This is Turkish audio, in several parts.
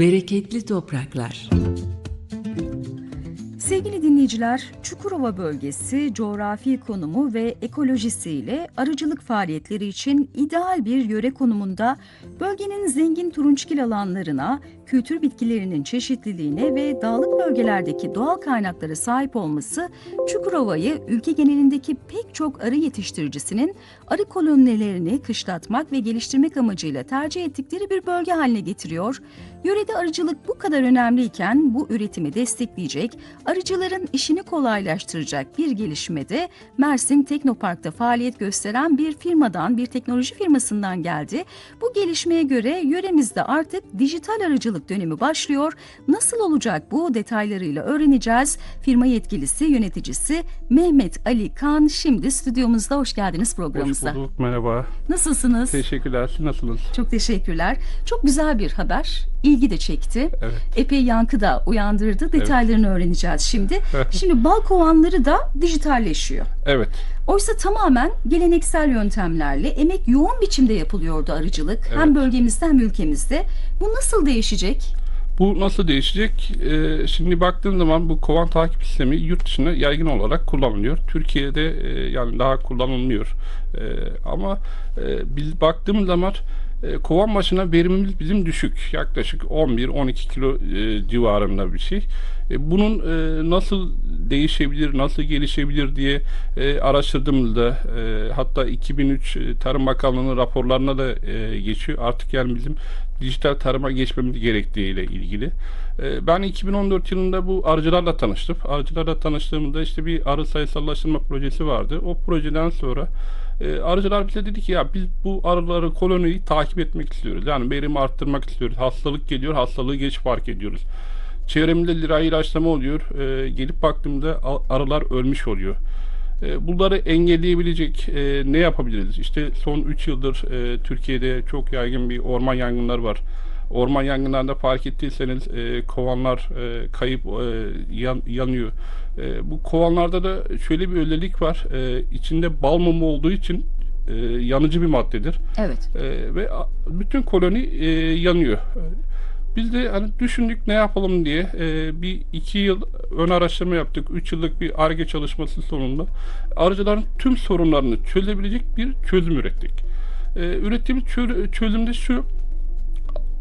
Bereketli topraklar. Sevgili dinleyiciler, Çukurova bölgesi coğrafi konumu ve ekolojisiyle arıcılık faaliyetleri için ideal bir yöre konumunda bölgenin zengin turunçgil alanlarına, kültür bitkilerinin çeşitliliğine ve dağlık bölgelerdeki doğal kaynaklara sahip olması Çukurova'yı ülke genelindeki pek çok arı yetiştiricisinin arı kolonilerini kışlatmak ve geliştirmek amacıyla tercih ettikleri bir bölge haline getiriyor. Yörede arıcılık bu kadar önemliyken bu üretimi destekleyecek, arıcıların işini kolaylaştıracak bir gelişmede Mersin Teknopark'ta faaliyet gösteren bir firmadan, bir teknoloji firmasından geldi. Bu gelişmeye göre yöremizde artık dijital arıcılık dönemi başlıyor. Nasıl olacak bu detaylarıyla öğreneceğiz. Firma yetkilisi, yöneticisi Mehmet Ali Kan şimdi stüdyomuzda hoş geldiniz Hoş programımıza. bulduk, merhaba. Nasılsınız? Teşekkürler, nasılsınız? Çok teşekkürler. Çok güzel bir haber. İlgi de çekti. Evet. Epey yankı da uyandırdı. Detaylarını öğreneceğiz şimdi. şimdi bal kovanları da dijitalleşiyor. Evet, Oysa tamamen geleneksel yöntemlerle emek yoğun biçimde yapılıyordu arıcılık. Hem Evet. bölgemizde hem ülkemizde. Bu nasıl değişecek? bu nasıl değişecek? Ee, şimdi baktığım zaman bu kovan takip sistemi yurt dışında yaygın olarak kullanılıyor. Türkiye'de e, yani daha kullanılmıyor. E, ama e, biz baktığım zaman e, kovan başına verimimiz bizim düşük. Yaklaşık 11-12 kilo e, civarında bir şey. E, bunun nasıl değişebilir, nasıl gelişebilir diye e, araştırdığımda e, hatta 2003 Tarım Bakanlığı'nın raporlarına da e, geçiyor. Artık yani bizim dijital tarıma geçmemiz gerektiğiyle ilgili. Ben 2014 yılında bu arıcılarla tanıştım. Arıcılarla tanıştığımda işte bir arı sayısallaştırma projesi vardı. O projeden sonra e, arıcılar bize dedi ki ya biz bu arıları koloniyi takip etmek istiyoruz. Yani verimi arttırmak istiyoruz. Hastalık geliyor, hastalığı geç fark ediyoruz. Çevremde lira ilaçlama oluyor. E, gelip baktığımda arılar ölmüş oluyor. E, bunları engelleyebilecek e, ne yapabiliriz? İşte son 3 yıldır e, Türkiye'de çok yaygın bir orman yangınları var. Orman yangınlarında fark ettiyseniz e, kovanlar e, kayıp e, yan- yanıyor. E, bu kovanlarda da şöyle bir özellik var. E, içinde bal mumu olduğu için e, yanıcı bir maddedir. Evet. Ee, ve bütün koloni e, yanıyor. Biz de hani düşündük ne yapalım diye e, bir iki yıl ön araştırma yaptık. Üç yıllık bir ARGE çalışması sonunda arıcıların tüm sorunlarını çözebilecek bir çözüm ürettik. E, ürettiğimiz çö- çözümde şu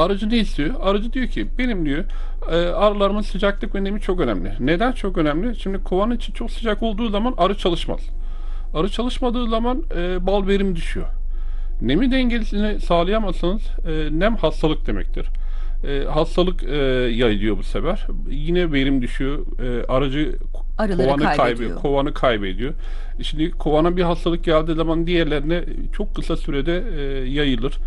Arıcı ne istiyor? Arıcı diyor ki benim diyor e, arılarımın sıcaklık önemi çok önemli. Neden çok önemli? Şimdi kovanın içi çok sıcak olduğu zaman arı çalışmaz. Arı çalışmadığı zaman e, bal verimi düşüyor. Nemi dengesini sağlayamazsanız e, nem hastalık demektir. E, hastalık e, yayılıyor bu sefer. Yine verim düşüyor. E, arıcı Arıları kovanı kaybediyor. kaybediyor. Kovanı kaybediyor. Şimdi kovana bir hastalık geldiği zaman diğerlerine çok kısa sürede e, yayılır.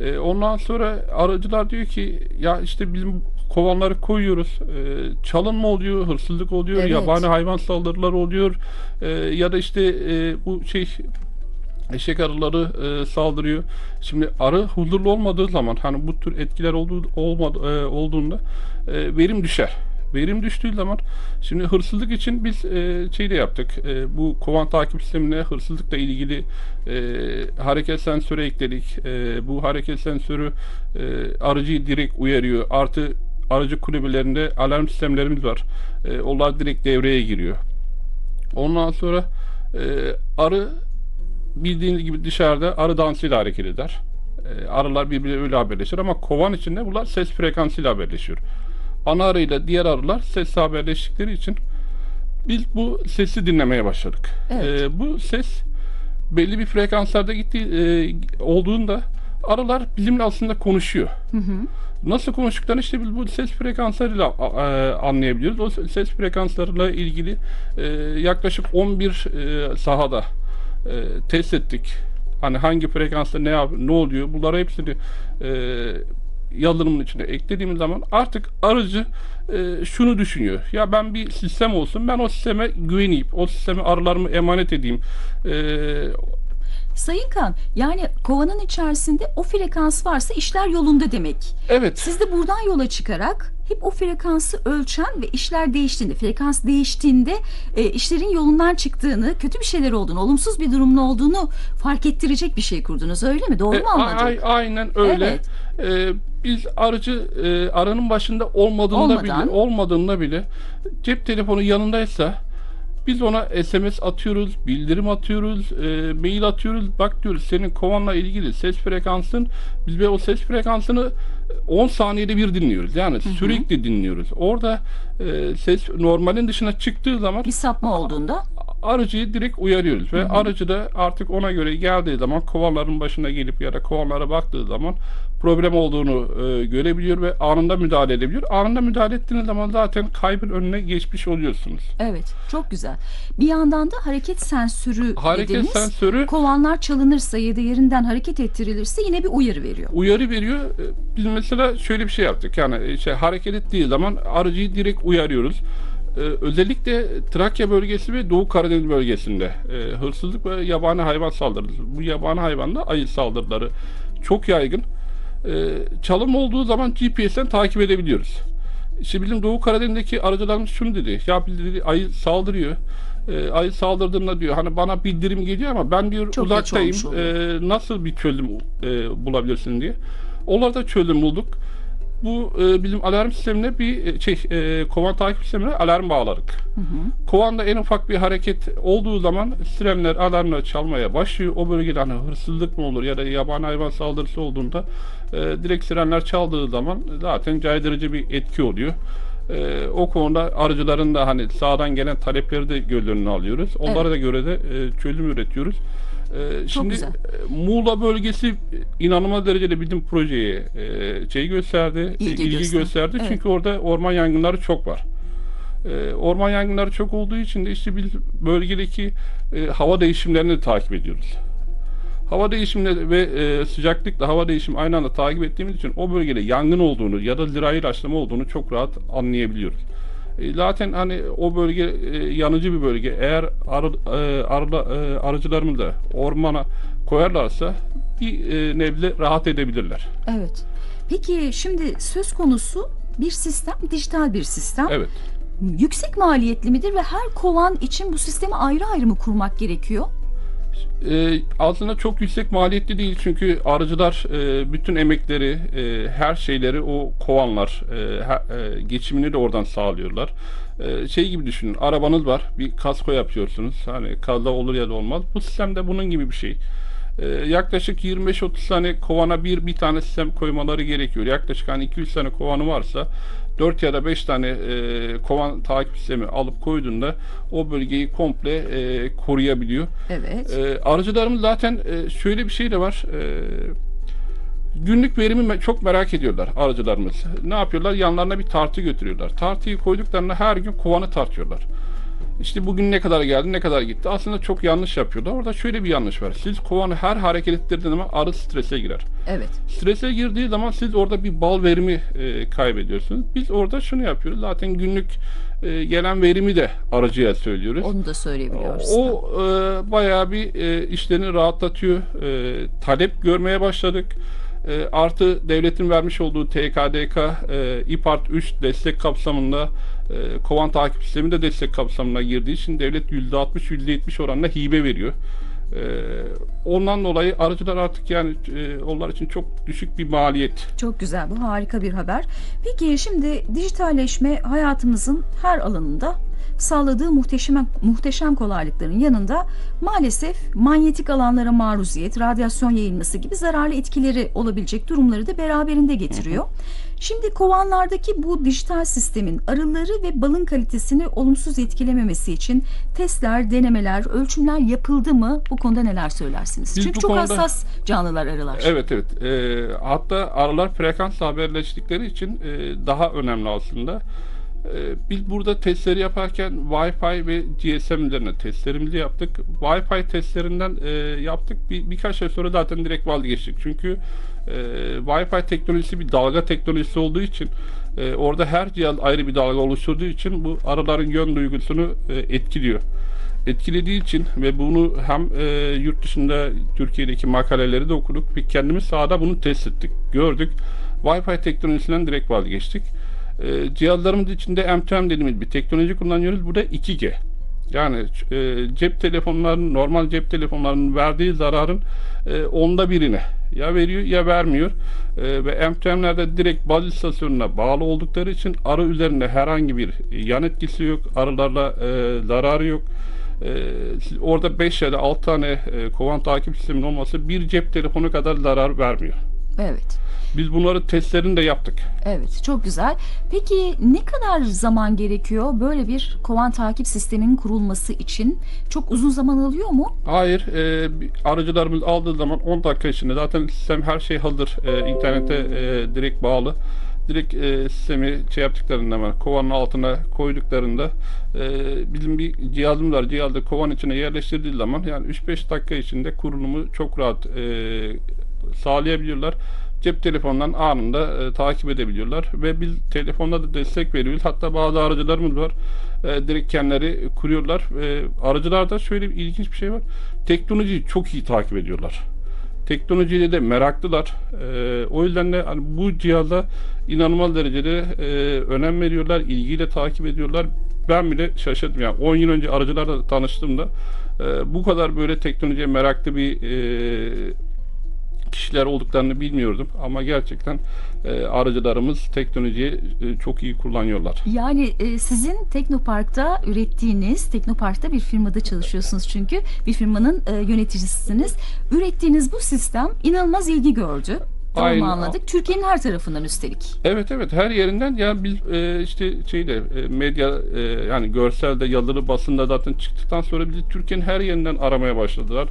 E, ondan sonra aracılar diyor ki ya işte bizim kovanları koyuyoruz. E, çalınma oluyor, hırsızlık oluyor, Evet. yabani hayvan saldırıları oluyor. E, ya da işte e, bu şey eşek arıları e, saldırıyor. Şimdi arı huzurlu olmadığı zaman hani bu tür etkiler olduğu olmadı, e, olduğunda e, verim düşer. Verim düştüğü zaman şimdi hırsızlık için biz e, şey de yaptık. E, bu kovan takip sistemine hırsızlıkla ilgili e, hareket sensörü ekledik. E, bu hareket sensörü e, arıcıyı direkt uyarıyor. Artı arıcı kulübelerinde alarm sistemlerimiz var. E, onlar direkt devreye giriyor. Ondan sonra e, arı bildiğiniz gibi dışarıda arı dansıyla hareket eder. E, arılar birbiriyle öyle haberleşir ama kovan içinde bunlar ses frekansıyla haberleşiyor. Ana arıyla diğer arılar ses haberleştikleri için biz bu sesi dinlemeye başladık. Evet. E, bu ses belli bir frekanslarda gittiği e, olduğunda arılar bizimle aslında konuşuyor. Nasıl konuştuklarını işte biz bu ses frekanslarıyla a- anlayabiliyoruz. O ses frekanslarıyla ilgili e, yaklaşık 11 e, sahada e, test ettik. Hani hangi frekansta ne ne oluyor? Bunları hepsini e, yazılımın içine eklediğimiz zaman artık arıcı e, şunu düşünüyor. Ya ben bir sistem olsun. Ben o sisteme güveneyim. O sisteme arılarımı emanet edeyim. E, Sayın Kan, yani kovanın içerisinde o frekans varsa işler yolunda demek. evet. Siz de buradan yola çıkarak hep o frekansı ölçen ve işler değiştiğinde, frekans değiştiğinde e, işlerin yolundan çıktığını, kötü bir şeyler olduğunu, olumsuz bir durumun olduğunu fark ettirecek bir şey kurdunuz öyle mi? Doğru E, mu anladım? aynen öyle. Evet. E, biz aracı e, aranın başında olmadığında Olmadan. bile olmadığında bile cep telefonu yanındaysa biz ona SMS atıyoruz, bildirim atıyoruz, e, mail atıyoruz. Bak diyoruz senin kovanla ilgili ses frekansın. Biz ve o ses frekansını 10 saniyede bir dinliyoruz. Yani sürekli dinliyoruz. Orada e, ses normalin dışına çıktığı zaman Bir sapma olduğunda arıcıyı direkt uyarıyoruz ve arıcı da artık ona göre geldiği zaman kovanların başına gelip ya da kovanlara baktığı zaman problem olduğunu e, görebiliyor ve anında müdahale edebiliyor. Anında müdahale ettiğiniz zaman zaten kaybın önüne geçmiş oluyorsunuz. evet çok güzel. Bir yandan da hareket sensörü Hareket dediniz. sensörü Kovanlar çalınırsa ya da yerinden hareket ettirilirse yine bir uyarı veriyor. uyarı veriyor. E, Biz mesela şöyle bir şey yaptık. Yani şey hareket ettiği zaman arıcıyı direkt uyarıyoruz. E, özellikle Trakya bölgesi ve Doğu Karadeniz bölgesinde e, hırsızlık ve yabani hayvan saldırıları. Bu yabani hayvanda ayı saldırıları çok yaygın. E, çalım olduğu zaman GPS'ten takip edebiliyoruz. İşte bizim Doğu Karadeniz'deki arıcılarımız şunu dedi. Ya dedi ayı saldırıyor. E, ayı saldırdığında diyor hani bana bildirim geliyor ama ben diyor Çok uzaktayım. E, nasıl bir çözüm e, bulabilirsin diye. Onlarda çözüm bulduk. Bu e, bizim alarm sistemine bir e, şey e, kovan takip sistemine alarm bağladık. Kovanda en ufak bir hareket olduğu zaman sirenler alarmla çalmaya başlıyor. O bölgede hani hırsızlık mı olur ya da yabani hayvan saldırısı olduğunda e, direkt sirenler çaldığı zaman zaten caydırıcı bir etki oluyor. E, o konuda arıcıların da hani sağdan gelen talepleri de göz önüne alıyoruz. Onlara da göre de e, çözüm üretiyoruz. E, şimdi güzel. e, Muğla bölgesi inanılmaz derecede bizim projeye e, şey gösterdi, İlgi ilgi, gösterdi. gösterdi. Evet. Çünkü orada orman yangınları çok var. E, orman yangınları çok olduğu için de işte biz bölgedeki e, hava değişimlerini de takip ediyoruz. Hava değişimleri ve e, sıcaklıkla hava değişimi aynı anda takip ettiğimiz için o bölgede yangın olduğunu ya da zirai ilaçlama olduğunu çok rahat anlayabiliyoruz. E, zaten hani o bölge e, yanıcı bir bölge. Eğer arı, e, arıla- e, arıcılarımız da ormana koyarlarsa bir e, nebze rahat edebilirler. Evet. Peki şimdi söz konusu bir sistem, dijital bir sistem. Evet. Yüksek maliyetli midir ve her kovan için bu sistemi ayrı ayrı mı kurmak gerekiyor? E, aslında çok yüksek maliyetli değil çünkü arıcılar e, bütün emekleri, e, her şeyleri o kovanlar, e, he- e, geçimini de oradan sağlıyorlar. E, şey gibi düşünün, arabanız var, bir kasko yapıyorsunuz. Hani kaza olur ya da olmaz. Bu sistem de bunun gibi bir şey. E, yaklaşık 25-30 tane kovana bir bir tane sistem koymaları gerekiyor. Yaklaşık hani 200 tane kovanı varsa 4 ya da 5 tane e, kovan takip sistemi alıp koyduğunda o bölgeyi komple e, koruyabiliyor. Evet. E, arıcılarımız zaten e, şöyle bir şey de var. E, günlük verimi çok merak ediyorlar arıcılarımız. Ne yapıyorlar? Yanlarına bir tartı götürüyorlar. Tartıyı koyduklarında her gün kovanı tartıyorlar. İşte bugün ne kadar geldi, ne kadar gitti. Aslında çok yanlış yapıyorlar. Orada şöyle bir yanlış var. Siz kovanı her hareket ettirdiğiniz zaman arı strese girer. Evet. Strese girdiği zaman siz orada bir bal verimi e, kaybediyorsunuz. Biz orada şunu yapıyoruz. Zaten günlük e, gelen verimi de arıcıya söylüyoruz. Onu da söyleyebiliyoruz. O e, bayağı bir e, işlerini rahatlatıyor. E, talep görmeye başladık. E, artı devletin vermiş olduğu TKDK e, İPART 3 destek kapsamında e, kovan takip sistemi de destek kapsamına girdiği için devlet %60 %70 oranında hibe veriyor. E, ondan dolayı arıcılar artık yani e, onlar için çok düşük bir maliyet. Çok güzel bu harika bir haber. Peki şimdi dijitalleşme hayatımızın her alanında sağladığı muhteşem muhteşem kolaylıkların yanında maalesef manyetik alanlara maruziyet, radyasyon yayılması gibi zararlı etkileri olabilecek durumları da beraberinde getiriyor. Şimdi kovanlardaki bu dijital sistemin arıları ve balın kalitesini olumsuz etkilememesi için testler, denemeler, ölçümler yapıldı mı? Bu konuda neler söylersiniz? Biz Çünkü çok konuda- hassas canlılar arılar. Evet evet. E, hatta arılar frekansla haberleştikleri için e, daha önemli aslında. E, biz burada testleri yaparken Wi-Fi ve GSM üzerine testlerimizi yaptık. Wi-Fi testlerinden e, yaptık. Bir, birkaç ay sonra zaten direkt vazgeçtik. Çünkü e, Wi-Fi teknolojisi bir dalga teknolojisi olduğu için e, orada her cihaz ayrı bir dalga oluşturduğu için bu arıların yön duygusunu e, etkiliyor etkilediği için ve bunu hem e, yurt dışında Türkiye'deki makaleleri de okuduk ve kendimiz sahada bunu test ettik, gördük. Wi-Fi teknolojisinden direkt vazgeçtik. E, cihazlarımız içinde M2M dediğimiz bir teknoloji kullanıyoruz. Bu da 2G. Yani e, cep telefonlarının normal cep telefonlarının verdiği zararın e, onda birine ya veriyor ya vermiyor. E, ve M2M'lerde direkt baz istasyonuna bağlı oldukları için arı üzerinde herhangi bir yan etkisi yok. Arılarla e, zararı yok. E, orada 5 ya da 6 tane e, kovan takip sisteminin olması bir cep telefonu kadar zarar vermiyor. Evet. Biz bunları testlerini de yaptık. Evet, çok güzel. Peki ne kadar zaman gerekiyor böyle bir kovan takip sisteminin kurulması için? Çok uzun zaman alıyor mu? Hayır, e, aracılarımız aldığı zaman 10 dakika içinde zaten sistem her şey hazır. E, internete e, direkt bağlı. Direkt e, sistemi şey yaptıklarında hemen kovanın altına koyduklarında e, bizim bir cihazımız var. Cihazda kovan içine yerleştirdiği zaman yani 3-5 dakika içinde kurulumu çok rahat e, sağlayabiliyorlar. Cep telefonundan anında e, takip edebiliyorlar ve biz telefonda da destek veriyoruz. Hatta bazı aracılarımız var. E, direkt kendileri kuruyorlar. E, aracılarda şöyle bir ilginç bir şey var. Teknolojiyi çok iyi takip ediyorlar. Teknolojiye de meraklılar. E, o yüzden de hani bu cihaza inanılmaz derecede e, önem veriyorlar. ilgiyle takip ediyorlar. Ben bile şaşırdım. Yani 10 yıl önce aracılarla tanıştığımda e, bu kadar böyle teknolojiye meraklı bir e, kişiler olduklarını bilmiyordum ama gerçekten e, aracılarımız teknolojiyi e, çok iyi kullanıyorlar. Yani e, sizin Teknopark'ta ürettiğiniz, Teknopark'ta bir firmada çalışıyorsunuz çünkü bir firmanın e, yöneticisisiniz. Ürettiğiniz bu sistem inanılmaz ilgi gördü. Aynen. anladık? Türkiye'nin her tarafından üstelik. Evet evet her yerinden yani biz e, işte şeyde e, medya e, yani görselde yazılı basında zaten çıktıktan sonra bizi Türkiye'nin her yerinden aramaya başladılar.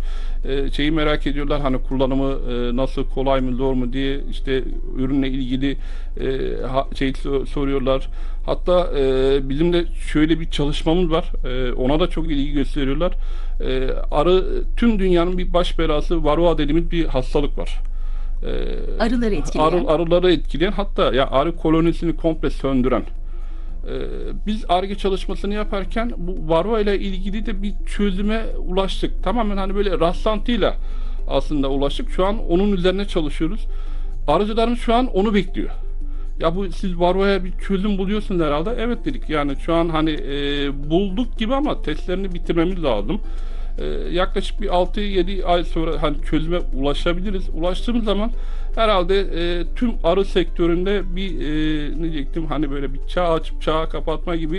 E, şeyi merak ediyorlar hani kullanımı e, nasıl kolay mı zor mu diye işte ürünle ilgili e, ha, şey so- soruyorlar. Hatta e, bizim de şöyle bir çalışmamız var. E, ona da çok ilgi gösteriyorlar. E, arı tüm dünyanın bir baş belası varroa dediğimiz bir hastalık var. E, Arıları etkileyen. Arı, arıları etkileyen hatta ya arı kolonisini komple söndüren. Ee, biz ARGE çalışmasını yaparken bu varroa ile ilgili de bir çözüme ulaştık. Tamamen hani böyle rastlantıyla aslında ulaştık. Şu an onun üzerine çalışıyoruz. Arıcılarımız şu an onu bekliyor. Ya bu siz varroaya bir çözüm buluyorsunuz herhalde. Evet dedik yani şu an hani e, bulduk gibi ama testlerini bitirmemiz lazım. E, yaklaşık bir 6-7 ay sonra hani çözüme ulaşabiliriz. Ulaştığımız zaman herhalde e, tüm arı sektöründe bir e, ne diyecektim hani böyle bir çağ açıp çağ kapatma gibi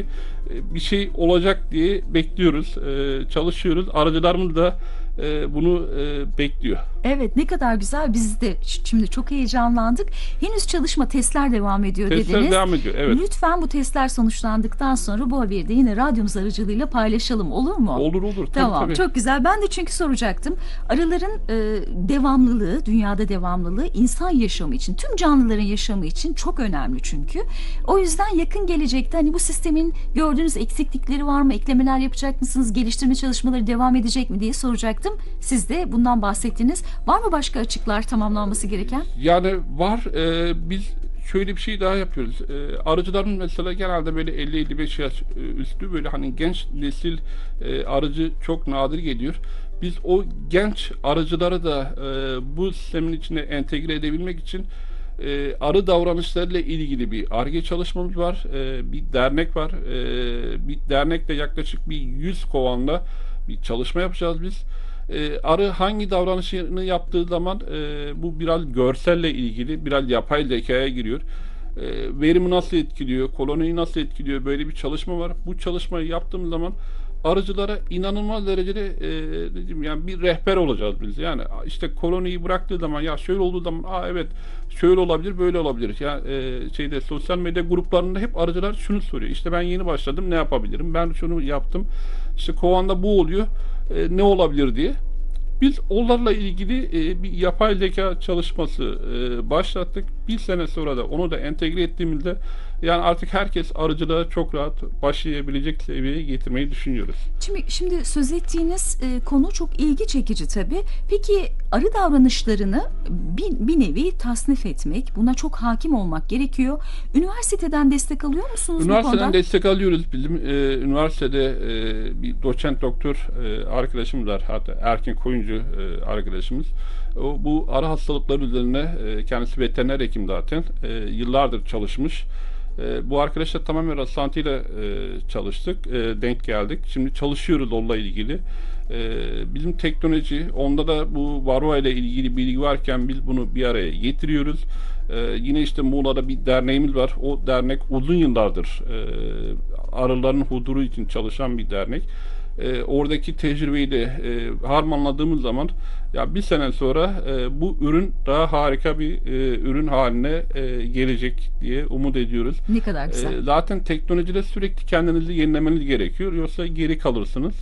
e, bir şey olacak diye bekliyoruz. E, çalışıyoruz. Arıcılarımız da e, bunu e, bekliyor. Evet ne kadar güzel. Biz de şimdi çok heyecanlandık. Henüz çalışma testler devam ediyor Testler dediniz. devam ediyor. Evet. Lütfen bu testler sonuçlandıktan sonra bu haberi de yine radyomuz aracılığıyla paylaşalım olur mu? Olur olur. Tabii, Tamam tabii. çok güzel. Ben de çünkü soracaktım. Arıların e, devamlılığı, dünyada devamlılığı insan yaşamı için, tüm canlıların yaşamı için çok önemli çünkü. O yüzden yakın gelecekte hani bu sistemin gördüğünüz eksiklikleri var mı? Eklemeler yapacak mısınız? Geliştirme çalışmaları devam edecek mi diye soracaktım. Siz de bundan bahsettiniz. Var mı başka açıklar tamamlanması gereken? Yani var. e, biz şöyle bir şey daha yapıyoruz. E, arıcıların mesela genelde böyle 50-55 yaş e, üstü böyle hani genç nesil e, arıcı çok nadir geliyor. Biz o genç arıcıları da e, bu sistemin içine entegre edebilmek için e, arı davranışlarıyla ilgili bir ARGE çalışmamız var. E, bir dernek var. E, bir dernekle yaklaşık bir 100 kovanla bir çalışma yapacağız biz. E, arı hangi davranışını yaptığı zaman e, bu biraz görselle ilgili, biraz yapay zekaya giriyor. E, verimi nasıl etkiliyor, koloniyi nasıl etkiliyor böyle bir çalışma var. Bu çalışmayı yaptığımız zaman arıcılara inanılmaz derecede e, diyeyim yani bir rehber olacağız biz. Yani işte koloniyi bıraktığı zaman ya şöyle olduğu zaman aa evet şöyle olabilir böyle olabilir. Ya e, şeyde sosyal medya gruplarında hep arıcılar şunu soruyor. İşte ben yeni başladım ne yapabilirim? Ben şunu yaptım. İşte kovanda bu oluyor. E, ne olabilir diye. Biz onlarla ilgili e, bir yapay zeka çalışması e, başlattık. Bir sene sonra da onu da entegre ettiğimizde yani artık herkes arıcılığa çok rahat başlayabilecek seviyeye getirmeyi düşünüyoruz. Şimdi, şimdi söz ettiğiniz e, konu çok ilgi çekici tabii. Peki arı davranışlarını bir, bir nevi tasnif etmek, buna çok hakim olmak gerekiyor. Üniversiteden destek alıyor musunuz bu Üniversiteden konuda? destek alıyoruz. Bizim e, üniversitede e, bir doçent doktor e, arkadaşımız var. Hatta Erkin Koyuncu e, arkadaşımız. O, bu arı hastalıkları üzerine e, kendisi veteriner hekim zaten. E, yıllardır çalışmış. E, bu arkadaşlar tamamen rastlantıyla e, çalıştık, e, denk geldik. Şimdi çalışıyoruz onunla ilgili. E, bizim teknoloji, onda da bu Varroa ile ilgili bilgi varken biz bunu bir araya getiriyoruz. E, yine işte Muğla'da bir derneğimiz var. O dernek uzun yıllardır e, arıların huduru için çalışan bir dernek. E, oradaki tecrübeyi de e, harmanladığımız zaman ya bir sene sonra e, bu ürün daha harika bir e, ürün haline e, gelecek diye umut ediyoruz. Ne kadar güzel. E, zaten teknolojide sürekli kendinizi yenilemeniz gerekiyor. Yoksa geri kalırsınız.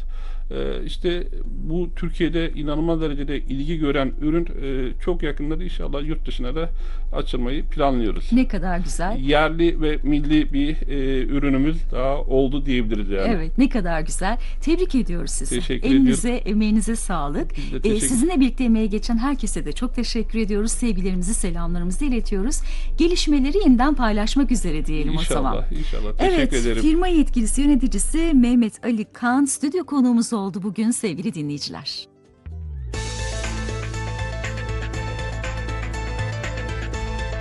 E, işte bu Türkiye'de inanılmaz derecede ilgi gören ürün e, çok yakında da inşallah yurt dışına da açılmayı planlıyoruz. ne kadar güzel. Yerli ve milli bir e, ürünümüz daha oldu diyebiliriz yani. Evet ne kadar güzel. Tebrik ediyoruz sizi. Teşekkür Elinize, emeğinize sağlık. Ee, sizinle birlikte emeğe geçen herkese de çok teşekkür ediyoruz. Sevgilerimizi, selamlarımızı iletiyoruz. Gelişmeleri yeniden paylaşmak üzere diyelim o zaman. İnşallah, inşallah. Teşekkür Evet, ederim. firma yetkilisi yöneticisi Mehmet Ali Kan stüdyo konuğumuz oldu bugün sevgili dinleyiciler.